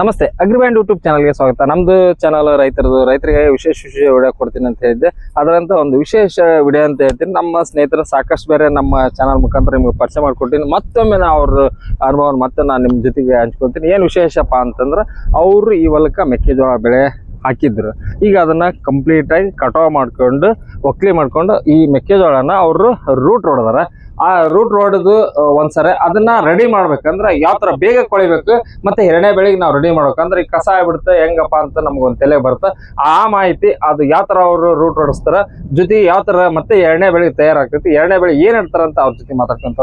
ನಮಸ್ತೆ ಅಗ್ರಿಬ್ಯಾಂಡ್ ಯೂಟ್ಯೂಬ್ ಚಾನಲ್ಗೆ ಸ್ವಾಗತ. ನಮ್ದು ಚಾನಲ್ ರೈತರದು, ರೈತರಿಗೆ ವಿಶೇಷ ವಿಶೇಷ ವಿಡಿಯೋ ಕೊಡ್ತೀನಿ ಅಂತ ಹೇಳಿದ್ದೆ. ಅದರಂತ ಒಂದು ವಿಶೇಷ ವಿಡಿಯೋ ಅಂತ ಹೇಳ್ತೀನಿ. ನಮ್ಮ ಸ್ನೇಹಿತರು ಸಾಕಷ್ಟು ಬೇರೆ ನಮ್ಮ ಚಾನಲ್ ಮುಖಾಂತರ ನಿಮ್ಗೆ ಪರಿಚಯ ಮಾಡ್ಕೊಡ್ತೀನಿ. ಮತ್ತೊಮ್ಮೆ ನಾ ಅವ್ರ ಅನುಭವ ಮತ್ತೆ ನಾನು ನಿಮ್ಮ ಜೊತೆಗೆ ಹಂಚ್ಕೊತೀನಿ. ಏನು ವಿಶೇಷಪ್ಪ ಅಂತಂದ್ರೆ, ಅವರು ಈ ಹೊಲಕ್ಕೆ ಮೆಕ್ಕೆಜೋಳ ಬೆಳೆ ಹಾಕಿದ್ರು. ಈಗ ಅದನ್ನ ಕಂಪ್ಲೀಟ್ ಆಗಿ ಕಟಾವ್ ಮಾಡ್ಕೊಂಡು, ಒಕ್ಲಿ ಮಾಡ್ಕೊಂಡು ಈ ಮೆಕ್ಕೆಜೋಳನ ಅವರು ರೂಟ್ ಹೊಡೆದಾರ ಆ ರೂಟ್ ಹೊಡೆದು ಒಂದ್ಸರಿ ಅದನ್ನ ರೆಡಿ ಮಾಡ್ಬೇಕಂದ್ರೆ ಯಾವ ತರ ಬೇಗ ಕೊಳಿಬೇಕು, ಮತ್ತೆ ಎರಡನೇ ಬೆಳಿಗ್ಗೆ ನಾವು ರೆಡಿ ಮಾಡ್ಬೇಕಂದ್ರೆ ಈ ಕಸ ಆಗ್ಬಿಡುತ್ತೆ, ಹೆಂಗಪ್ಪ ಅಂತ ನಮ್ಗೊಂದು ತಲೆ ಬರುತ್ತೆ. ಆ ಮಾಹಿತಿ, ಅದು ಯಾವ ತರ ಅವರು ರೂಟ್ ಹೊಡಿಸ್ತಾರ ಜೊತೆ ಯಾವ ತರ ಮತ್ತೆ ಎರಡನೇ ಬೆಳೆಗೆ ತಯಾರಾಗ್ತೈತಿ, ಎರಡನೇ ಬೆಳಿಗ್ಗೆ ಏನ್ ಇಡ್ತಾರ ಅಂತ ಅವ್ರ ಜೊತೆ ಮಾತಾಡ್ಕೊಂತ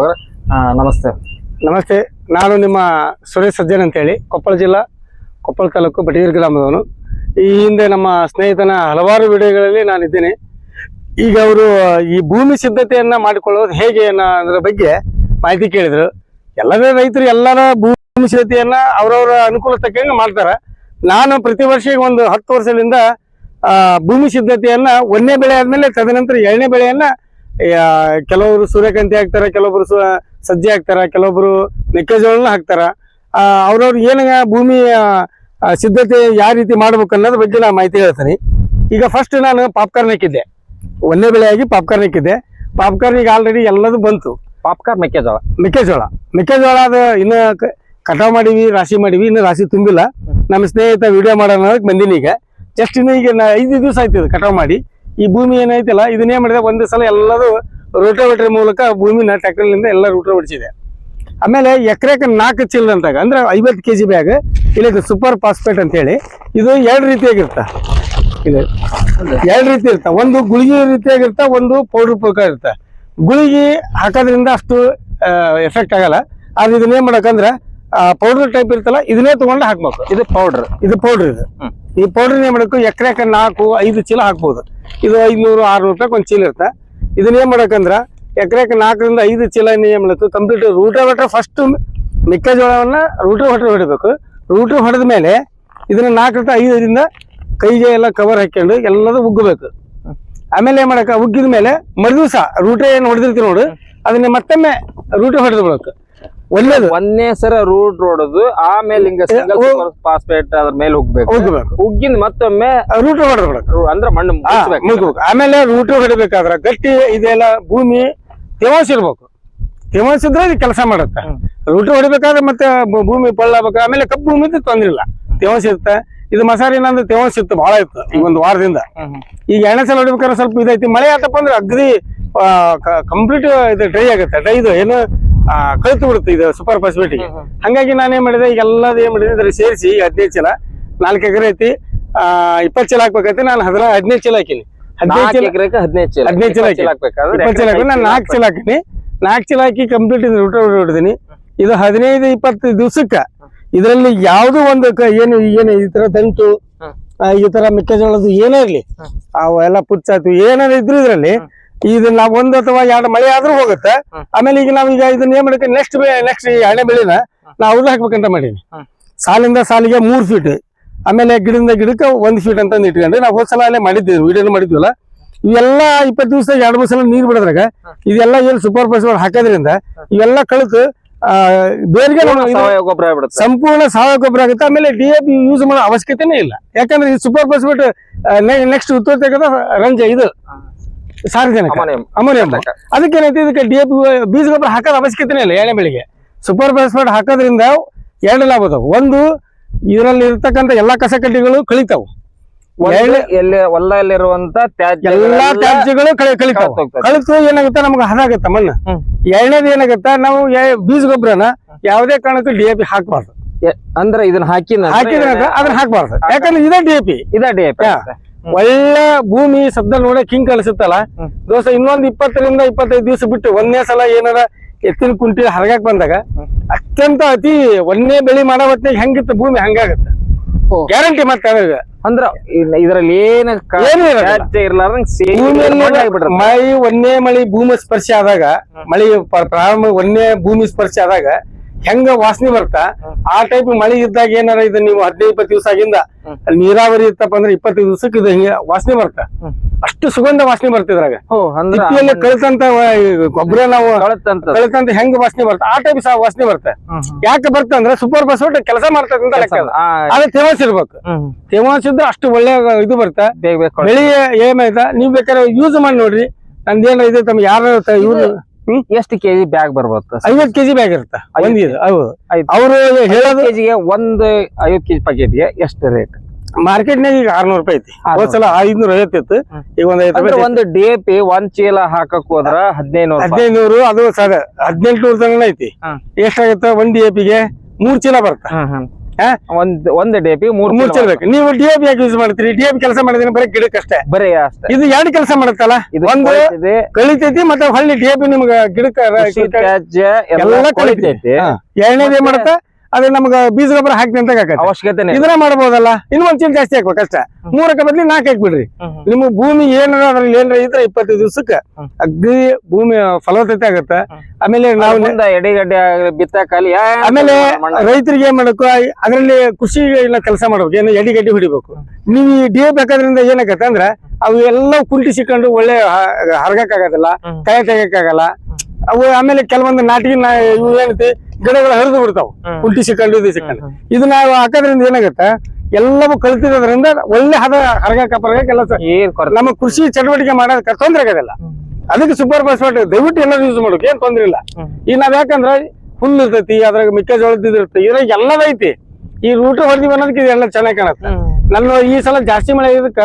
ನಮಸ್ತೆ. ನಮಸ್ತೆ, ನಾನು ನಿಮ್ಮ ಸುರೇಶ್ ಸಜ್ಜನ್ ಅಂತೇಳಿ, ಕೊಪ್ಪಳ ಜಿಲ್ಲಾ, ಕೊಪ್ಪಳ ತಾಲೂಕು ಬಟಗೇರಿ ಗ್ರಾಮದವನು. ಈ ಹಿಂದೆ ನಮ್ಮ ಸ್ನೇಹಿತನ ಹಲವಾರು ವಿಡಿಯೋಗಳಲ್ಲಿ ನಾನಿದ್ದೇನೆ. ಈಗ ಅವರು ಈ ಭೂಮಿ ಸಿದ್ಧತೆಯನ್ನ ಮಾಡಿಕೊಳ್ಳೋದು ಹೇಗೆ ಅನ್ನೋದ್ರ ಬಗ್ಗೆ ಮಾಹಿತಿ ಕೇಳಿದ್ರು. ಎಲ್ಲರ ರೈತರು ಎಲ್ಲರ ಭೂಮಿ ಸಿದ್ಧತೆಯನ್ನ ಅವರವರ ಅನುಕೂಲ ತಕ್ಕಂಗೆ ಮಾಡ್ತಾರೆ. ನಾನು ಪ್ರತಿ ವರ್ಷ ಒಂದು ಹತ್ತು ವರ್ಷದಿಂದ ಭೂಮಿ ಸಿದ್ಧತೆಯನ್ನ ಒಂದನೇ ಬೆಳೆ ಆದ್ಮೇಲೆ ತದನಂತರ ಎರಡನೇ ಬೆಳೆಯನ್ನ ಕೆಲವರು ಸೂರ್ಯಕಾಂತಿ ಹಾಕ್ತಾರೆ, ಕೆಲವೊಬ್ರು ಸಜ್ಜೆ ಹಾಕ್ತಾರ, ಕೆಲವೊಬ್ರು ಮೆಕ್ಕೆಜೋಳನ ಹಾಕ್ತಾರ. ಅವ್ರವ್ರು ಏನ ಭೂಮಿ ಸಿದ್ಧತೆ ಯಾವ ರೀತಿ ಮಾಡ್ಬೇಕು ಅನ್ನೋದ್ರ ಬಗ್ಗೆ ನಾನು ಮಾಹಿತಿ ಹೇಳ್ತೀನಿ. ಈಗ ಫಸ್ಟ್ ನಾನು ಪಾಪ್ಕಾರ್ನ್ ಹಾಕಿದ್ದೆ. ಒಂದೇ ಬೆಳೆಯಾಗಿ ಪಾಪ್ಕಾರ್ನ್ ಇಕ್ಕಿದ್ದೆ ಪಾಪ್ಕಾರ್ನ್ ಈಗ ಆಲ್ರೆಡಿ ಎಲ್ಲದೂ ಬಂತು. ಪಾಪ್ಕಾರ್ನ್ ಮೆಕ್ಕೆಜೋಳ. ಮೆಕ್ಕೆಜೋಳ. ಮೆಕ್ಕೆಜೋಳ ಅದು ಇನ್ನು ಕಟಾವ್ ಮಾಡಿವಿ ರಾಶಿ ಮಾಡಿವಿ ಇನ್ನು ರಾಶಿ ತುಂಬಿಲ್ಲ. ನಮ್ಮ ಸ್ನೇಹಿತ ವಿಡಿಯೋ ಮಾಡೋಣ ಬಂದಿನಿ ಈಗ. ಜಸ್ಟ್ ಇನ್ನು ಈಗ ಐದು ದಿವಸ ಆಯ್ತು ಇದು ಕಟಾವ್ ಮಾಡಿ. ಈ ಭೂಮಿ ಏನೈತಲ್ಲ ಇದನ್ನೇ ಮಾಡಿದೆ ಒಂದು ಸಲ ಎಲ್ಲದೂ ರೋಟೋವೇಟರ್ ಮೂಲಕ ಭೂಮಿನ ಟ್ಯಾಕ್ಟರ್ನಿಂದ ಎಲ್ಲ ರೂಟ ಹೊಡಿಸಿದೆ ಆಮೇಲೆ ಎಕರೆಕ ನಾಲ್ಕು ಚೀಲ ಅಂತಾಗ ಅಂದ್ರೆ ಐವತ್ತು ಕೆ ಜಿ ಬ್ಯಾಗ್ ಇಲ್ಲಿ ಸೂಪರ್ ಫಾಸ್ಫೇಟ್ ಅಂತ ಹೇಳಿ ಇದು ಎರಡು ರೀತಿಯಾಗಿರ್ತ ಇದು. ಎರಡು ರೀತಿ ಇರ್ತ ಒಂದು ಗುಳಿಗೆ ರೀತಿಯಾಗಿರ್ತ ಒಂದು ಪೌಡರ್ ಪ್ರಕಾರ ಇರ್ತ. ಗುಳಿಗೆ ಹಾಕೋದ್ರಿಂದ ಅಷ್ಟು ಎಫೆಕ್ಟ್ ಆಗಲ್ಲ. ಆದ್ರೆ ಇದನ್ನ ಮಾಡಕಂದ್ರೆ ಪೌಡರ್ ಟೈಪ್ ಇರ್ತಲ್ಲ ಇದನ್ನೇ ತಗೊಂಡು ಹಾಕ್ಬೇಕು. ಇದು ಪೌಡರ್. ಇದು ಪೌಡರ್ ಇದು. ಈ ಪೌಡರ್ ಏನ್ ಮಾಡಬೇಕು ಎಕರೆಕ ನಾಲ್ಕು ಐದು ಚೀಲ ಹಾಕ್ಬೋದು. ಇದು ಐದ್ನೂರು ಆರ್ನೂರು ರೂಪಾಯಿ ಒಂದು ಚೀಲ ಇರುತ್ತೆ ಇದನ್ನೇ ಮಾಡಕಂದ್ರ ಎಕರೆಕ ನಾಲ್ಕರಿಂದ ಐದು ಚೀಲ ಏನ್ ಮಾಡಬೇಕು ಕಂಪ್ಲೀಟ್ ರೂಟೋವೇಟರ್ ಫಸ್ಟ್ ಮೆಕ್ಕೆಜೋಳವನ್ನ ರೂಟೋವೇಟರ್ ಹೊಡಿಬೇಕು. ರೂಟರ್ ಹೊಡೆದ ಮೇಲೆ ಇದನ್ನ ನಾಲ್ಕರಿಂದ ಐದರಿಂದ ಕೈಗೆ ಎಲ್ಲ ಕವರ್ ಹಾಕೊಂಡು ಎಲ್ಲದೂ ಉಗ್ಗಬೇಕು. ಆಮೇಲೆ ಏನ್ ಮಾಡಕ ಉಗ್ಗಿದ ಮೇಲೆ ಮರುದಿವಸ ರೂಟೆ ಏನ್ ಹೊಡೆದಿರ್ತೀವಿ ನೋಡು ಅದನ್ನ ಮತ್ತೊಮ್ಮೆ ರೂಟೆ ಹೊಡೆದು ಬಿಡಬೇಕು ಒಳ್ಳೇದು. ಒಂದೇ ಸರ ರೂಟ್ ಹೊಡೆದು ಆಮೇಲೆ ಹಿಂಗ ಫಾಸ್ಫೇಟ್ ಅದ್ರ ಮೇಲೆ ಹೋಗ್ಬೇಕು ಹೋಗ್ಬೇಕು ಉಗ್ಗಿಂದ ಮತ್ತೊಮ್ಮೆ ರೂಟ್ ಹೊಡೆದು ಬಿಡಬೇಕು ಅಂದ್ರೆ ಮಣ್ಣು. ಮುಗ್ಬೇಕು. ಆಮೇಲೆ ರೂಟ್ ಹೊಡಿಬೇಕಾದ್ರ ಗಟ್ಟಿ ಇದೆಲ್ಲ ಭೂಮಿ ತೇವಾಂಶ ಇರ್ಬೇಕು. ತೇವಾಂಶ ಇದ್ರೆ ಇದು ಕೆಲಸ ಮಾಡುತ್ತೆ. ರೂಟ್ ಹೊಡಿಬೇಕಾದ್ರೆ ಮತ್ತೆ ಭೂಮಿ ಪಳ್ಳಬೇಕು ಆಮೇಲೆ ಕಬ್ಬು ಭೂಮಿ ತೊಂದ್ರಿಲ್ಲ ತೊಂದ್ರೆ ಇಲ್ಲ. ತೇವಾಂಶ ಇರುತ್ತೆ. ಇದು ಮಸಾರಿ ಅಂದ್ರೆ ತೇವಾಂಶ ಇತ್ತು ಬಹಳ ಇತ್ತು ಈಗ ಒಂದು ವಾರದಿಂದ. ಈಗ ಎಣ್ಣೆ ಸಲ ಹೊಡಿಬೇಕಾದ್ರೆ ಸ್ವಲ್ಪ ಇದೈತಿ. ಮಳೆ ಆತಪ್ಪ ಅಂದ್ರೆ ಅಗ್ದಿ ಕಂಪ್ಲೀಟ್ ಇದು ಡ್ರೈ ಆಗುತ್ತೆ. ಡ್ರೈ ಇದು ಏನು ಕಳಿತು ಬಿಡುತ್ತೆ ಇದು ಸೂಪರ್ ಫಾಸ್ಫೇಟಿಗೆ. ಹಂಗಾಗಿ ನಾನು ಏನ್ ಮಾಡಿದೆ ಈಗ ಎಲ್ಲದ ಏನ್ ಮಾಡಿದೆ ಇದ್ರ ಸೇರಿಸಿ ಹದಿನೈದು ಚೀಲ ನಾಲ್ಕು ಎಕರೆ ಐತಿ. ಆ ಇಪ್ಪತ್ತು ಚೀಲ ಹಾಕ್ಬೇಕೈತಿ ನಾನು ಹದಿನ ಹದಿನೈದು ಚೀಲ ಹಾಕಿನಿ. ಹದಿನೈದು ಚೀಲ ಹದಿನೈದು ಚೀಲ ಹದಿನೈದು ಚೀಲ ಹಾಕಿ. ಹಾಕ್ಬೇಕಾದ್ರೆ ಇಪ್ಪತ್ತು ಚೀಲ ಹಾಕಿ ನಾನು ನಾಲ್ಕು ಚೀಲ ಹಾಕಿನಿ. ನಾಲ್ಕು ಚೀಲ ಹಾಕಿ ಕಂಪ್ಲೀಟ್ ಇದು ಹೊಡಿದೀನಿ. ಇದು ಹದಿನೈದು ಇಪ್ಪತ್ತು ದಿವ್ಸಕ್ಕ ಇದರಲ್ಲಿ ಯಾವ್ದು ಒಂದು ಕ- ಏನು ಏನು ಈ ತರ ತಂತು ಆ, ಈ ತರ ಮೆಕ್ಕೆಜೋಳದ್ದು ಏನೇ ಇರಲಿ. ಅವೆಲ್ಲ ಪುಚ್ಚಾಯ್ತು. ಏನಾರ ಇದ್ರು ಇದ್ರಲ್ಲಿ ಇದು ನಾವ್ ಒಂದ್ ಅಥವಾ ಎರಡು ಮಳೆ ಆದ್ರೂ ಹೋಗುತ್ತೆ. ಆಮೇಲೆ ಈಗ ನಾವ್ ಈಗ ಇದನ್ನ ಏನ್ ಮಾಡಕ್ಕೆ ನೆಕ್ಸ್ಟ್ ನೆಕ್ಸ್ಟ್ ಈ ಹಣೆ ಬೆಳೆನ ನಾವು ಅವ್ರದ್ದು ಹಾಕ್ಬೇಕಂತ ಮಾಡೀನಿ. ಸಾಲಿಂದ ಸಾಲಿಗೆ ಮೂರ್ ಫೀಟ್ ಆಮೇಲೆ ಗಿಡದಿಂದ ಗಿಡಕ್ಕೆ ಒಂದ್ ಫೀಟ್ ಅಂತ ಇಟ್ಕೊಂಡ್ರೆ ನಾವು ಹೋದ್ ಸಲ ಅಲ್ಲೇ ಮಾಡಿದ್ದೀವಿ ವೀಡಿಯೋ ಮಾಡಿದ್ವಲ್ಲ? ಇವೆಲ್ಲ ಇಪ್ಪತ್ತು ದಿವಸ ಎರಡು ಮೂರು ಸಲ ನೀರ್ ಬಿಡದ್ರಾಗ ಇದೆಲ್ಲ ಏನು ಸೂಪರ್ ಫಾಸ್ಫೇಟ್ ಹಾಕೋದ್ರಿಂದ ಇವೆಲ್ಲ ಕಳಿತು ಬೇರಿಗೆ ಇದು ಗೊಬ್ಬರ ಸಂಪೂರ್ಣ ಸಾವಯವ ಗೊಬ್ಬರ ಆಗುತ್ತೆ. ಆಮೇಲೆ ಡಿ ಎ ಪಿ ಯೂಸ್ ಮಾಡೋ ಅವಶ್ಯಕತೆನೇ ಇಲ್ಲ. ಯಾಕಂದ್ರೆ ಈ ಸೂಪರ್ ಫಾಸ್ಫೇಟ್ ನೆಕ್ಸ್ಟ್ ಉತ್ತರ ತೆಗೆದ ರಂಜ ಇದು. ಸಾರ್ವಜನಿಕ ಅಮೋನಿಯಂ. ಅದಕ್ಕೇನೈತಿ ಅದಕ್ಕೆ ಏನೈತಿ ಇದಕ್ಕೆ ಡಿ ಎ ಪಿ ಬೀಜ ಗೊಬ್ಬರ ಹಾಕೋದ ಅವಶ್ಯಕತೆನೇ ಇಲ್ಲ ಎಣ್ಣೆ ಬೆಳಿಗ್ಗೆ ಸೂಪರ್ ಫಾಸ್ಫೇಟ್ ಹಾಕೋದ್ರಿಂದ ಎರಡು ಲಾಭ ಅದಾವ. ಒಂದು ಇದರಲ್ಲಿ ಇರ್ತಕ್ಕಂಥ ಎಲ್ಲಾ ಕಸಕಡ್ಡಿಗಳು ಕಳಿತಾವು. ಎಲ್ಲಿ ಹೊಲದಲ್ಲಿರುವಂತ ತ್ಯಾಜ್ಯ ಎಲ್ಲಾ ತ್ಯಾಜ್ಯಗಳು ಕಳಿ ಕಳಿತಾವ. ಕಳಿತು ಏನಾಗುತ್ತೆ ನಮ್ಗೆ ಹದಾಗತ್ತ ಮಣ್ಣು. ಎರಡನೇದು ಏನಾಗುತ್ತೆ ನಾವು ಬೀಜ ಗೊಬ್ಬರನ ಯಾವುದೇ ಕಾರಣಕ್ಕೂ ಡಿ ಎ ಪಿ ಹಾಕಬಾರ್ದು. ಅಂದ್ರೆ ಇದನ್ನ ಹಾಕಿ ಹಾಕಿದ್ರೆ ಅದನ್ನ ಹಾಕಬಾರ್ದು. ಯಾಕಂದ್ರೆ ಇದೇ ಡಿ ಎ ಪಿ. ಇದ ಡಿ ಒಳ್ಳೆ ಭೂಮಿ ಶಬ್ದ ನೋಡಿ ಕಿಂಗ್ ಕಲಿಸುತ್ತಲ್ಲ ದೋಸ್ತ ದೋಸ ಇನ್ನೊಂದ್ ಇಪ್ಪತ್ತರಿಂದ ಇಪ್ಪತ್ತೈದು ದಿವಸ ಬಿಟ್ಟು ಒಂದನೇ ಸಲ ಏನಾರ ಎತ್ತಿನ ಕುಂಟಿ ಹರಗಾಕ್ ಬಂದಾಗ ಅತ್ಯಂತ ಅತಿ ಒಂದೇ ಬೆಳಿ ಮಾಡೋ ಹೊತ್ತಿನಾಗ ಹೆಂಗಿತ್ತು ಭೂಮಿ ಹಂಗಾಗತ್ತೆ. ಗ್ಯಾರಂಟಿ ಮತ್ತೆ ಅಂದ್ರ ಇದರಲ್ಲಿ ಇದ್ರಲ್ಲಿ ಏನ ಇರ್ಲಾರ್ದಂಗ್. ಮಳಿ ಒಂದೇ ಮಳಿ ಭೂಮಿ ಸ್ಪರ್ಶ ಆದಾಗ ಮಳಿ ಪ್ರಾರಂಭ ಒಂದೇ ಭೂಮಿ ಸ್ಪರ್ಶ ಆದಾಗ ಹೆಂಗ ವಾಸನೆ ಬರ್ತಾ ಆ ಟೈಪ್ ಮಳೆ ಇದ್ದಾಗ ಏನಾರ ಇದು ನೀವು ಹದಿನೈದು ಇಪ್ಪತ್ತು ದಿವಸ ಆಗಿಂದ ನೀರಾವರಿ ಇತ್ತಪ್ಪ ಅಂದ್ರೆ ಇಪ್ಪತ್ತೈದು ದಿವಸಕ್ಕೆ ಇದು ಹಿಂಗೆ ವಾಸನೆ ಬರ್ತಾ ಅಷ್ಟು ಸುಗಂಧ ವಾಸನೆ ಬರ್ತಿದ್ರಾಗ ಕಳಿತಂತ ಗೊಬ್ಬರ ನಾವು ಕಳತಂತ ಹೆಂಗ ವಾಸನೆ ಬರ್ತಾ ಆ ಟೈಪ್ ಸಹ ವಾಸನೆ ಬರ್ತಾ ಯಾಕೆ ಬರ್ತಾ ಅಂದ್ರೆ ಸೂಪರ್ ಬಸ್ ಕೆಲಸ ಮಾಡ್ತದೆ ಅಂತ ಲೆಕ್ಕ ಅದ ತೇವಾಂಶ ಇರ್ಬೇಕು ತೇವಾಂಶ ಇದ್ರೆ ಅಷ್ಟು ಒಳ್ಳೆ ಇದು ಬರ್ತಾ ಬೆಳಿ ಏನಾಯ್ತಾ ನೀವ್ ಬೇಕಾದ್ರೆ ಯೂಸ್ ಮಾಡಿ ನೋಡ್ರಿ ನಂದೇನ ಇದೆ ತಮ್ಗೆ ಯಾರು ಇವ್ರು ಎಷ್ಟು ಕೆಜಿ ಬ್ಯಾಗ್ ಬರ್ಬೋದು? ಐವತ್ ಕೆಜಿ ಬ್ಯಾಗ್ ಇರುತ್ತೆ. ಒಂದ್ ಇದು ಹೌದು. ಐದು. ಅವರು ಹೇಳೋದು ಕೆಜಿಗೆ ಒಂದು ಐವತ್ತು ಕೆಜಿ ಪ್ಯಾಕೆಟ್ಗೆ ಎಷ್ಟು ರೇಟ್ ಮಾರ್ಕೆಟ್ನಾಗ ಈಗ ಆರ್ನೂರು ರೂಪಾಯಿ ಐತಿ. ಹೋದ್ ಸಲ ಐದ್ನೂರ ಐವತ್ತು ಇತ್ತು. ಹ್ಮ್. ಈಗ ಒಂದ್ ಐವತ್ತು ರೂಪಾಯಿ ಒಂದು ಡಿ ಎ ಪಿ ಒಂದ್ ಚೀಲ ಹಾಕಕ್ ಹೋದ್ರ ಹದಿನೈದು ಹದಿನೈದು ಅದು ಸದ ಹದಿನೆಂಟು ನೂರ ತನಕ ಐತಿ. ಎಷ್ಟಾಗತ್ತ? ಒಂದ್ ಡಿ ಎ ಪಿಗೆ ಮೂರ್ ಚೀಲ ಬರ್ತಾ? ಒಂದ್ ಒಂದ್ ಡಿ ಎ ಪಿ ಮೂರ್ ಮೂರ್ ಚೀಲ ಬೇಕು ನೀವು ಡಿ ಎ ಯಾಕೆ ಯೂಸ್ ಮಾಡ್ತೀರಿ? ಡಿ ಎ ಕೆಲಸ ಮಾಡಿದ್ರೆ ಬರೀ ಗಿಡಕ್ಕಷ್ಟೇ ಬರೀ ಅಷ್ಟೇ. ಇದು ಎರಡು ಕೆಲಸ ಮಾಡುತ್ತಲ್ಲ? ಇದು ಒಂದು ಕೊಳಿತೈತಿ, ಮತ್ತೆ ಹೊಳ್ಳಿ ಡಿ ಎ ಪಿ ನಿಮ್ಗೆ ಗಿಡಕ್ಕ ಎಲ್ಲ ಕೊಳಿತೈತಿ. ಎರಡನೇದು ಮಾಡುತ್ತ? ಅದೇ ನಮ್ಗ ಬೀಜ ಗೊಬ್ಬರ ಹಾಕಿ ಅಂತ ಅವಶ್ಯಕತೆ ಇಲ್ಲ. ಇದನ್ನ ಮಾಡಬಹುದಲ್ಲ ಇನ್ನು ಒಂದ್ ಚೀಲ ಜಾಸ್ತಿ ಹಾಕ್ಬೇಕು ಅಷ್ಟ. ಮೂರಕ್ಕೆ ಬದ್ಲಿ ನಾಲ್ಕು ಹಾಕ್ಬಿಡ್ರಿ. ಹ್ಮ್. ಭೂಮಿ ಏನಾರ ಅದ್ರಲ್ಲಿ ಏನಾರ ಇದ್ರೆ ಇಪ್ಪತ್ತೈದು ದಿವಸಕ್ಕೆ ಅಗ್ರಿ ಭೂಮಿ ಫಲವತ್ತತೆ ಆಗತ್ತ. ಆಮೇಲೆ ಅದ್ರ ನಾವು ಎಡೆಗಡ್ಡೆ ಬಿತ್ತಕಾಲಿ ಆಮೇಲೆ ರೈತರಿಗೆ ಏನ್ ಮಾಡ್ಬೇಕು? ಅದ್ರಲ್ಲಿ ಕೃಷಿ ಕೆಲಸ ಮಾಡ್ಬೇಕು. ಏನು ಎಡಿ ಗಡ್ಡಿ ಹೊಡಿಬೇಕು ನೀವು ಈ ಡಿ ಎ ಬೇಕಾದ್ರಿಂದ ಏನಾಗತ್ತೆ ಅಂದ್ರ ಅವು ಎಲ್ಲ ಕುಂಟಿ ಸಿಕ್ಕೊಂಡು ಒಳ್ಳೆ ಹರಗಕ್ಕಾಗದಿಲ್ಲ ಕಾಯ ಕೈ ತೆಗಕ್ಕಾಗಲ್ಲ ಅವು ಆಮೇಲೆ ಕೆಲವೊಂದು ನಾಟಿಗೆ ಏನೈತಿ? ಗಿಡಗಳು ಹರಿದು ಬಿಡ್ತಾವ. ಕುಂಟಿ ಸಿಕ್ಕಂಡು ಇದು ಸಿಕ್ಕಂಡು. ಇದು ನಾವು ಹಾಕೋದ್ರಿಂದ ಏನಾಗುತ್ತೆ? ಎಲ್ಲವೂ ಕಲ್ತಿರೋದ್ರಿಂದ ಒಳ್ಳೆ ಹದ ಹರಗಕ್ಕ ಪರಗಕ್ಕೆ ಎಲ್ಲ ನಮ್ಮ ಕೃಷಿ ಚಟುವಟಿಕೆ ಮಾಡೋದಕ್ಕೆ ತೊಂದ್ರೆ ಆಗೋದಿಲ್ಲ. ಅದಕ್ಕೆ ಸೂಪರ್ ಫಾಸ್ಫೇಟ್ ದಯವಿಟ್ಟು ಎಲ್ಲ ಯೂಸ್ ಮಾಡೋಕೆ ಏನ್ ತೊಂದ್ರೆ ಇಲ್ಲ. ಈಗ ನಾವ್ ಯಾಕಂದ್ರೆ ಹುಲ್ಲು ಇರ್ತೈತಿ ಅದ್ರಾಗ ಮೆಕ್ಕೆಜೋಳದ ಇರುತ್ತೆ ಇದ್ರಾಗ ಎಲ್ಲದೈತಿ ಈ ರೂಟ್ ಹೊಡೆದಿವಿ ಅನ್ನೋದಕ್ಕೆ ಇದೆಲ್ಲ ಚೆನ್ನಾಗಿ ಕಾಣುತ್ತೆ. ನನ್ನ ಈ ಸಲ ಜಾಸ್ತಿ ಮಳೆ ಇದಕ್ಕ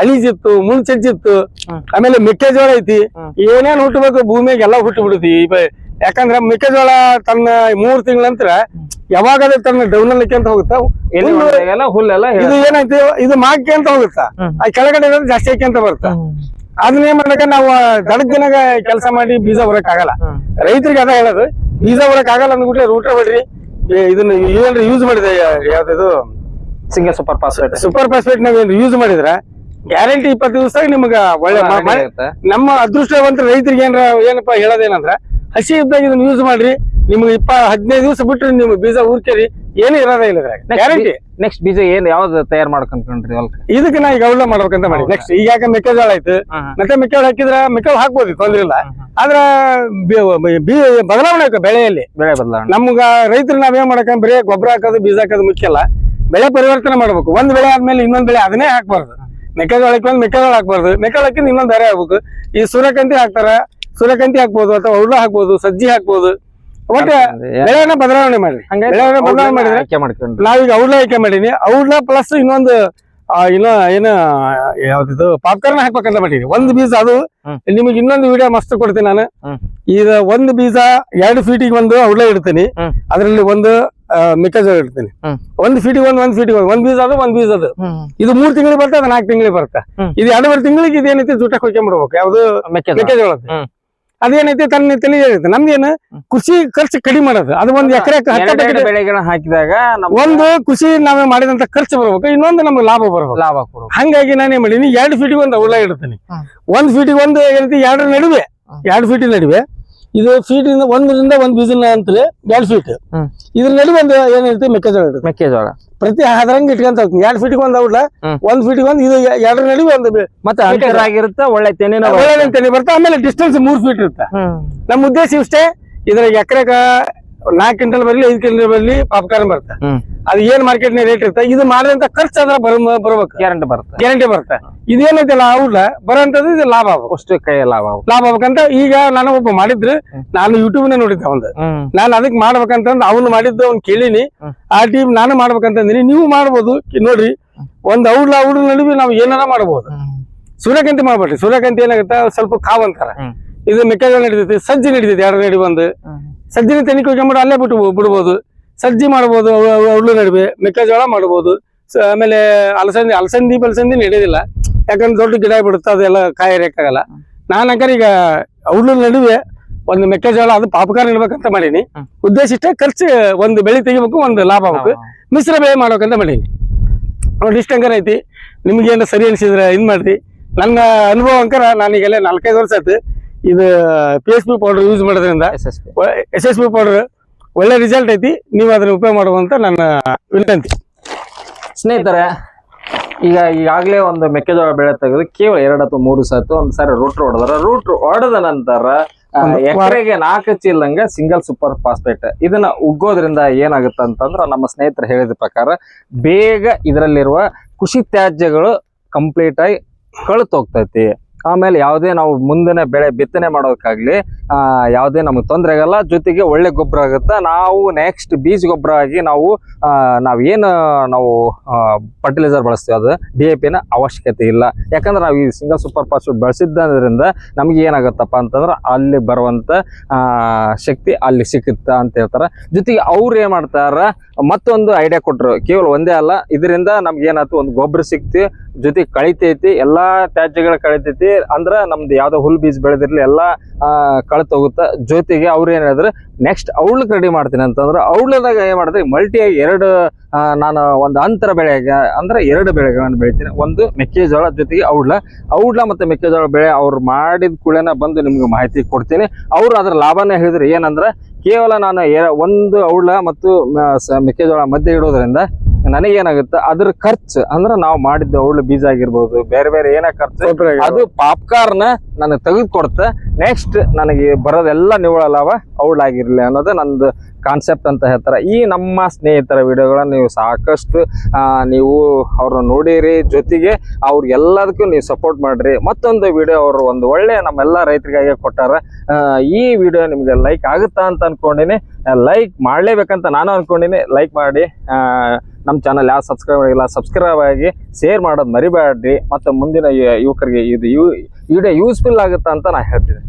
ಅಳಿಜಿತ್ತು ಮುಳ್ಚೆಜ್ಜಿತ್ತು ಹ್ಮ್. ಆಮೇಲೆ ಮೆಕ್ಕೆಜೋಳ ಐತಿ. ಏನೇನು ಏನೇನ್ ಹುಟ್ಟಬೇಕು ಭೂಮಿಯಾಗ ಎಲ್ಲ ಹುಟ್ಟು ಬಿಡುತ್ತಿ ಯಾಕಂದ್ರ ಮೆಕ್ಕೆಜೋಳ ತನ್ನ ಮೂರ್ ತಿಂಗಳ ನಂತರ ಯಾವಾಗ ಅದು ತನ್ನ ಡೌನಲ್ಲಿ ಅಂತ ಹೋಗುತ್ತಾ? ಹುಲ್ಲೆಲ್ಲ ಇದು ಏನಾಯ್ತು? ಇದು ಮಾಕೆ ಅಂತ ಹೋಗುತ್ತಾ? ಆ ಕೆಳಗಡೆ ಜಾಸ್ತಿ ಅಂತ ಬರುತ್ತಾ? ಅದನ್ನ ಏನ್ ಮಾಡಕ ನಾವು ದಡದ ದಿನಾಗ ಕೆಲಸ ಮಾಡಿ ಬೀಜ ಹೊರಕ್ ಆಗಲ್ಲ ರೈತರಿಗೆ ಅದ ಹೇಳೋದು ಬೀಜ ಬರಕ್ ಆಗಲ್ಲ ಅಂದ್ಬಿಟ್ರೆ ರೂಟರ್ ಬಿಡ್ರಿ ಇದನ್ನ ಏನ್ರಿ ಯೂಸ್ ಮಾಡಿದೆ? ಯಾವ್ದು single super phosphate. Super phosphate ನಾವ್ ಯೂಸ್ ಮಾಡಿದ್ರೆ ಗ್ಯಾರಂಟಿ ಇಪ್ಪತ್ತು ದಿವಸ ನಿಮ್ಗೆ ಒಳ್ಳೆ ನಮ್ಮ ಅದೃಷ್ಟವಂತ ರೈತರಿಗೆ ಏನ್ರ ಏನಪ್ಪಾ ಹೇಳೋದೇನಂದ್ರ ಹಸಿ ಇದ್ದಾಗ ಇದನ್ನ ಯೂಸ್ ಮಾಡ್ರಿ. ನಿಮ್ಗೆ ಇಪ್ಪ ಹದಿನೈದು ದಿವಸ ಬಿಟ್ರೆ ನಿಮ್ ಬೀಜ ಊರ್ಕೇರಿ ಏನು ಇರೋದೇ ಇಲ್ಲ ಗ್ಯಾರಂಟಿ ನೆಕ್ಸ್ಟ್ ಬೀಜ ಏನ್ ಯಾವ್ದು ತಯಾರು ಮಾಡ್ಕೊಂಡ್ರಿ ಇದಕ್ಕೆ ನಾ ಈಗ ಅವಳ ಮಾಡ್ಬೇಕಂತ ಮಾಡಿ ನೆಕ್ಸ್ಟ್ ಈಗ ಯಾಕೆ ಮೆಕ್ಕೆಜೋಳ ಆಯ್ತು? ಮತ್ತೆ ಮೆಕ್ಕೆಜೋಳ ಹಾಕಿದ್ರ ಮೆಕ್ಕೆಜೋಳ ಹಾಕ್ಬೋದು ತೊಂದ್ರೆ ಇಲ್ಲ. ಆದ್ರ ಬದಲಾವಣೆ ಆಯ್ತು ಬೆಳೆಯಲ್ಲಿ. ಬೆಳೆ ಬದಲಾವಣೆ. ನಮ್ಗ ರೈತರು ನಾವೇನ್ ಮಾಡಕ ಬರೀ ಗೊಬ್ಬರ ಹಾಕೋದು ಬೀಜ ಹಾಕೋದು ಮುಖ್ಯ ಅಲ್ಲ. ಬೆಳೆ ಪರಿವರ್ತನೆ ಮಾಡ್ಬೇಕು. ಒಂದ್ ಬೆಳೆ ಆದ್ಮೇಲೆ ಇನ್ನೊಂದ್ ಬೆಳೆ ಅದನ್ನೇ ಹಾಕ್ಬಾರ್ದು. ಮೆಕ್ಕೆಜೋಳ ಹಾಕಿ ಮೆಕ್ಕೆಜೋಳ ಹಾಕ್ಬಾರ್ದು. ಮೆಕ್ಕೆಜೋಳಕ್ಕಿಂತ ಇನ್ನೊಂದ್ ಬೇರೆ ಹಾಕ್ಬೇಕು ಈ ಸೂರ್ಯಕಾಂತಿ ಹಾಕ್ತಾರ ಸೂರ್ಯಕಾಂತಿ ಹಾಕ್ಬೋದು ಅಥವಾ ಹುಳ ಹಾಕ್ಬೋದು ಸಜ್ಜಿ ಹಾಕ್ಬೋದು. ಒಟ್ಟು ಬೆಳೆನ ಬದಲಾವಣೆ ಮಾಡಿ. ಬೆಳೆನ ಬದಲಾವಣೆ ಮಾಡಿದ್ರೆ ನಾವೀಗ ಔಡ್ಲ ಆಯ್ಕೆ ಮಾಡೀನಿ. ಔಡ್ಲ ಪ್ಲಸ್ ಇನ್ನೊಂದು ಇನ್ನ ಏನ ಯಾವ್ದಿದು ಪಾಪ್ಕಾರ್ನ್ ಹಾಕ್ಬೇಕಂತ ಮಾಡೀನಿ ಒಂದ್ ಬೀಜ ಅದು. ನಿಮಗೆ ಇನ್ನೊಂದು ವಿಡಿಯೋ ಮಸ್ತ್ ಕೊಡ್ತೀನಿ ನಾನು. ಈಗ ಒಂದ್ ಬೀಜ ಎರಡು ಫೀಟಿಗೆ ಒಂದು ಔಡ್ಲ ಇಡ್ತೀನಿ. ಅದರಲ್ಲಿ ಒಂದು ಮೆಕ್ಕೆಜೋಳ ಇಡ್ತೀನಿ. ಒಂದ್ ಫೀಟಿಗೆ ಒಂದ್ ಒಂದ್ ಫೀಟಿಗೆ ಒಂದ್. ಒಂದ್ ಬೀಜ ಅದು ಒಂದ್ ಬೀಜ ಅದು. ಇದು ಮೂರ್ ತಿಂಗಳಿಗೆ ಬರ್ತದೆ ಅದು ನಾಲ್ಕು ತಿಂಗಳಿಗೆ ಬರುತ್ತೆ. ಇದು ಎರಡೂವರೆ ತಿಂಗಳಿಗೆ ಇದೇನೈತಿ ಜೂಟ ಮಾಡ್ಬೇಕು. ಯಾವ್ದು? ಮೆಕ್ಕೆಜೋಳ. ಅದೇನೈತಿ ತನ್ನ ತಲೆ ಇರುತ್ತೆ ನಮ್ದೇನು ಕೃಷಿ ಖರ್ಚು ಕಡಿಮೆ ಮಾಡೋದು. ಅದು ಒಂದ್ ಎಕರೆ ಹತ್ತು ಎರಡೆರಡು ಬೆಳೆಗಳನ್ನ ಹಾಕಿದಾಗ ಒಂದು ಕೃಷಿ ನಾವೇ ಮಾಡಿದಂತ ಖರ್ಚು ಬರ್ಬೇಕು. ಇನ್ನೊಂದು ನಮ್ಗೆ ಲಾಭ ಬರ್ಬೇಕು. ಲಾಭ ಹಂಗಾಗಿ ನಾನೇನ್ ಮಾಡೀನಿ ಎರಡು ಫೀಟಿಗೆ ಒಂದು ಉಳ್ಳ ಇಡ್ತೀನಿ. ಒಂದ್ ಫೀಟಿಗೆ ಒಂದು ಏನೈತಿ ಎರಡರ ನಡುವೆ. ಎರಡು ಫೀಟಿನ ನಡುವೆ. ಇದು ಫೀಟಿಂದ ಒಂದರಿಂದ ಒಂದ್ ಬೀಜನ ಅಂತಲೇ ಎರಡು ಫೀಟ್. ಇದ್ರ ನಡುವೆ ಒಂದು ಏನೈತಿ ಮೆಕ್ಕೆಜೋಳ ಮೆಕ್ಕೆಜೋಳ. ಪ್ರತಿ ಆದ್ರಂಗ ಇಟ್ಕೊಂತ ಹೋಗ್ತೀನಿ. ಎರಡು ಫೀಟ್ ಒಂದ್ ಔಟ್ಲ. ಒಂದ್ ಫೀಟ್ ಒಂದ್ ಇದು ಎರಡರ ನಡುವೆ ಒಂದು ಮತ್ತೆ ಅಂತರ ಆಗಿರುತ್ತೆ ಒಳ್ಳೆ ತೆನೆ ಒಳ್ಳೆ ತೆನೆ ಬರುತ್ತೆ. ಆಮೇಲೆ ಡಿಸ್ಟೆನ್ಸ್ ಮೂರ್ ಫೀಟ್ ಇರುತ್ತೆ. ನಮ್ಮ ಉದ್ದೇಶ ಇಷ್ಟೇ ಇದ್ರಾಗ ಎಕರೆಗ ನಾಲ್ಕು ಕ್ವಿಂಟಲ್ ಬರಲಿ ಐದು ಕ್ವಿಂಟಲ್ ಬರಲಿ ಪಾಪ್ಕಾರ್ನ್ ಬರುತ್ತೆ. ಅದು ಏನ್ ಮಾರ್ಕೆಟ್ ರೇಟ್ ಇರುತ್ತೆ? ಇದು ಮಾಡಿದಂತ ಖರ್ಚು ಅದ್ರ ಬರ ಬರ್ಬೇಕು. ಗ್ಯಾರಂಟಿ ಬರುತ್ತೆ. ಗ್ಯಾರಂಟಿ ಬರುತ್ತೆ. ಇದೇನೈತಲ್ಲ ಅವ್ರ ಬರೋಂಥದ್ದು ಇದು ಲಾಭ ಅಷ್ಟು ಕೈ ಲಾಭ. ಲಾಭ ಆಗ್ಬೇಕಂತ ಈಗ ನಾನು ಒಬ್ಬ ಮಾಡಿದ್ರು ನಾನು ಯೂಟ್ಯೂಬ್ನ ನೋಡಿದ್ದೆ ಒಂದು ನಾನು ಅದಕ್ಕೆ ಮಾಡ್ಬೇಕಂತಂದು ಅವ್ನು ಮಾಡಿದ್ದು ಅವ್ನು ಕೇಳಿನಿ. ಆ ಟೀಮ್ ನಾನು ಮಾಡ್ಬೇಕಂತಂದಿನಿ. ನೀವು ಮಾಡ್ಬೋದು. ನೋಡ್ರಿ ಒಂದ್ ಔಡ್ಲ ಔಡ್ಲ ನಡುವೆ ನಾವು ಏನಾರ ಮಾಡ್ಬೋದು. ಸೂರ್ಯಕಾಂತಿ ಮಾಡ್ಬೇಡ್ರಿ. ಸೂರ್ಯಕಾಂತಿ ಏನಾಗುತ್ತೆ? ಸ್ವಲ್ಪ ಕಾವ್ ಅಂತಾರ ಹ್ಮ್. ಇದು ಮೆಕ್ಕೆಜೋಳ ನಡೀತೈತಿ ಸಜ್ಜಿ ನಡೀತೈತಿ ಎರಡು ನಡಿ ಬಂದು. ಸಜ್ಜಿನ ತೆನಿಕೆ ಹೋಗ್ಕೊಂಬಿಟ್ಟು ಅಲ್ಲೇ ಬಿಟ್ಟು ಬಿಡ್ಬೋದು. ಸಜ್ಜಿ ಮಾಡ್ಬೋದು ಅವಳು ನಡುವೆ ಮೆಕ್ಕೆಜೋಳ ಮಾಡ್ಬೋದು. ಸ- ಆಮೇಲೆ ಅಲಸಂದಿ ಅಲಸಂದಿ ಬಲಸಂದಿ ನಡೆಯೋದಿಲ್ಲ ಯಾಕಂದ್ರೆ ದೊಡ್ಡ ಗಿಡ ಬಿಡುತ್ತೆ ಅದೆಲ್ಲ ಕಾಯಿ ಹರಿಯಕ್ಕಾಗಲ್ಲ ನಾನು ಅಂಕರ್ ಈಗ ಅವಳು ನಡುವೆ ಒಂದು ಮೆಕ್ಕೆಜೋಳ ಅದು ಪಾಪಕಾರ ಇಡ್ಬೇಕಂತ ಮಾಡೀನಿ. ಉದ್ದೇಶ ಇಷ್ಟೇ ಖರ್ಚು ಒಂದು ಬೆಳೆ ತೆಗಿಬೇಕು ಒಂದು ಲಾಭ ಆಗ್ಬೇಕು. ಮಿಶ್ರ ಬೆಳೆ ಮಾಡ್ಬೇಕಂತ ಮಾಡೀನಿ. ನೋಡಿ ಇಷ್ಟ ಅಂಕರ್ ಐತಿ. ನಿಮ್ಗೇನು ಸರಿ ಅನಿಸಿದ್ರೆ ಇದ್ ಮಾಡ್ರಿ. ನನ್ನ ಅನುಭವ ಅಂಕರ ನಾನೀಗೆಲ್ಲ ನಾಲ್ಕೈದು ವರ್ಷ ಆಯ್ತು. ಇದು P S P powder use ಮಾಡೋದ್ರಿಂದ ಎಸ್ ಎಸ್ ಪಿ ಪೌಡರ್ ಒಳ್ಳೆ ರಿಸಲ್ಟ್ ಐತಿ ನೀವು ಅದನ್ನ ಉಪಯೋಗ ಮಾಡುವಂತ ನನ್ನ ವಿನಂತಿ. ಸ್ನೇಹಿತರೆ ಈಗ ಈಗಾಗಲೇ ಒಂದು ಮೆಕ್ಕೆಜೋಳ ಬೆಳೆ ತೆಗೆದು ಕೇವಲ ಎರಡು ಅಥವಾ ಮೂರು ಸಾತು ಒಂದ್ ಸಾರಿ ರೂಟ್ ಹೊಡೆದ್ರ. ರೂಟ್ ಹೊಡೆದ ನಂತರ ಎಕರೆಗೆ ನಾಲ್ಕು ಚೀಲಂಗ ಸಿಂಗಲ್ ಸೂಪರ್ ಫಾಸ್ಫೇಟ್ ಇದನ್ನ ಉಗ್ಗೋದ್ರಿಂದ ಏನಾಗುತ್ತೆ ಅಂತಂದ್ರ ನಮ್ಮ ಸ್ನೇಹಿತರು ಹೇಳಿದ ಪ್ರಕಾರ ಬೇಗ ಇದರಲ್ಲಿರುವ ಕೃಷಿ ತ್ಯಾಜ್ಯಗಳು ಕಂಪ್ಲೀಟ್ ಆಗಿ ಕಳೆದು ಹೋಗ್ತೈತಿ. ಆಮೇಲೆ ಯಾವುದೇ ನಾವು ಮುಂದಿನ ಬೆಳೆ ಬಿತ್ತನೆ ಮಾಡೋಕ್ಕಾಗಲಿ ಯಾವುದೇ ನಮಗೆ ತೊಂದರೆ ಆಗಲ್ಲ. ಜೊತೆಗೆ ಒಳ್ಳೆ ಗೊಬ್ಬರ ಆಗುತ್ತೆ. ನಾವು ನೆಕ್ಸ್ಟ್ ಬೀಜ ಗೊಬ್ಬರ ಆಗಿ ನಾವು ನಾವೇನು ನಾವು ಫರ್ಟಿಲೈಸರ್ ಬಳಸ್ತೀವಿ ಅದು ಡಿ ಎ ಪಿನ ಅವಶ್ಯಕತೆ ಇಲ್ಲ. ಯಾಕಂದ್ರೆ ನಾವು ಈ ಸಿಂಗಲ್ ಸೂಪರ್ ಫಾಸ್ಫೇಟ್ ಬಳಸಿದ್ದರಿಂದ ನಮ್ಗೆ ಏನಾಗುತ್ತಪ್ಪ ಅಂತಂದ್ರೆ ಅಲ್ಲಿ ಬರುವಂಥ ಶಕ್ತಿ ಅಲ್ಲಿ ಸಿಕ್ಕುತ್ತ ಅಂತ ಹೇಳ್ತಾರೆ. ಜೊತೆಗೆ ಅವ್ರು ಏನು ಮಾಡ್ತಾರ, ಮತ್ತೊಂದು ಐಡಿಯಾ ಕೊಟ್ಟರು ಕೇವಲ ಒಂದೇ ಅಲ್ಲ, ಇದರಿಂದ ನಮ್ಗೆ ಏನಾಯ್ತು, ಒಂದು ಗೊಬ್ಬರ ಸಿಕ್ತಿ. ಜೊತೆಗೆ ಕಳಿತೈತಿ, ಎಲ್ಲ ತ್ಯಾಜ್ಯಗಳು ಕಳಿತೈತಿ. ಅಂದ್ರ ನಮ್ದು ಯಾವ್ದೋ ಹುಲ್ ಬೀಜ ಬೆಳೆದಿರ್ಲಿ ಎಲ್ಲಾ ಕಳೆದು ಹೋಗುತ್ತೆ ಜೊತೆಗೆ ಅವ್ರು ಏನ್ ಹೇಳಿದ್ರೆ ನೆಕ್ಸ್ಟ್ ಔಳ್ಕ್ ರೆಡಿ ಮಾಡ್ತೀನಿ. ಅಂತಂದ್ರೆ ಅವಳದಾಗ ಏನ್ ಮಾಡಿದ್ರೆ? ಮಲ್ಟಿ ಎರಡು ನಾನು ಒಂದು ಅಂತರ ಬೆಳೆಗೆ, ಅಂದ್ರೆ ಎರಡು ಬೆಳೆಗಳನ್ನು ಬೆಳಿತೀನಿ. ಒಂದು ಮೆಕ್ಕೆಜೋಳ, ಜೊತೆಗೆ ಔಡ್ಲ ಔಡ್ಲ ಮತ್ತೆ ಮೆಕ್ಕೆಜೋಳ ಬೆಳೆ ಅವ್ರು ಮಾಡಿದ ಕೂಡಲೇ ಬಂದು ನಿಮ್ಗೆ ಮಾಹಿತಿ ಕೊಡ್ತೀನಿ. ಅವ್ರು ಅದ್ರ ಲಾಭನ ಹೇಳಿದ್ರೆ. ಏನಂದ್ರೆ, ಕೇವಲ ನಾನು ಒಂದು ಔಡ್ಲ ಮತ್ತು ಮೆಕ್ಕೆಜೋಳ ಮಧ್ಯೆ ಇಡೋದ್ರಿಂದ ನನಗೇನಾಗುತ್ತೆ ಅದ್ರ ಖರ್ಚು ಅಂದ್ರೆ ನಾವು ಮಾಡಿದ್ದ ಅವಳು ಬೀಜ ಆಗಿರ್ಬೋದು ಬೇರೆ ಬೇರೆ ಏನೇ ಖರ್ಚು ಅದು ಪಾಪ್ಕಾರ್ನ್ ನನಗೆ ತೆಗೆದು ಕೊಡ್ತ ನೆಕ್ಸ್ಟ್ ನನಗೆ ಬರೋದೆಲ್ಲ ನಿವ್ವಳ ಲಾಭ ಆಗಿರಲಿ ಅನ್ನೋದು ನಂದು ಕಾನ್ಸೆಪ್ಟ್ ಅಂತ ಹೇಳ್ತಾರೆ. ಈ ನಮ್ಮ ಸ್ನೇಹಿತರ ವಿಡಿಯೋಗಳನ್ನ ನೀವು ಸಾಕಷ್ಟು ನೀವು ಅವ್ರನ್ನ ನೋಡಿರಿ. ಜೊತೆಗೆ ಅವ್ರಿಗೆಲ್ಲದಕ್ಕೂ ನೀವು ಸಪೋರ್ಟ್ ಮಾಡ್ರಿ. ಮತ್ತೊಂದು ವಿಡಿಯೋ ಅವರು ಒಂದು ಒಳ್ಳೆ ನಮ್ಮೆಲ್ಲ ರೈತರಿಗಾಗಿ ಕೊಟ್ಟಾರ. ಈ ವಿಡಿಯೋ ನಿಮಗೆ ಲೈಕ್ ಆಗುತ್ತಾ ಅಂತ ಅನ್ಕೊಂಡಿನಿ. ಲೈಕ್ ಮಾಡಲೇಬೇಕಂತ ನಾನು ಅನ್ಕೊಂಡಿನಿ. ಲೈಕ್ ಮಾಡಿ ನಮ್ಮ ಚಾನಲ್ ಯಾವ ಸಬ್ಸ್ಕ್ರೈಬ್ ಆಗಿಲ್ಲ ಸಬ್ಸ್ಕ್ರೈಬ್ ಆಗಿ ಶೇರ್ ಮಾಡೋದು ಮರಿಬೇಡ್ರಿ ಮತ್ತು ಮುಂದಿನ ಯುವಕರಿಗೆ ಇದು ಯು ವಿಡಿಯೋ ಯೂಸ್ಫುಲ್ ಆಗುತ್ತೆ ಅಂತ ನಾನು ಹೇಳ್ತೀನಿ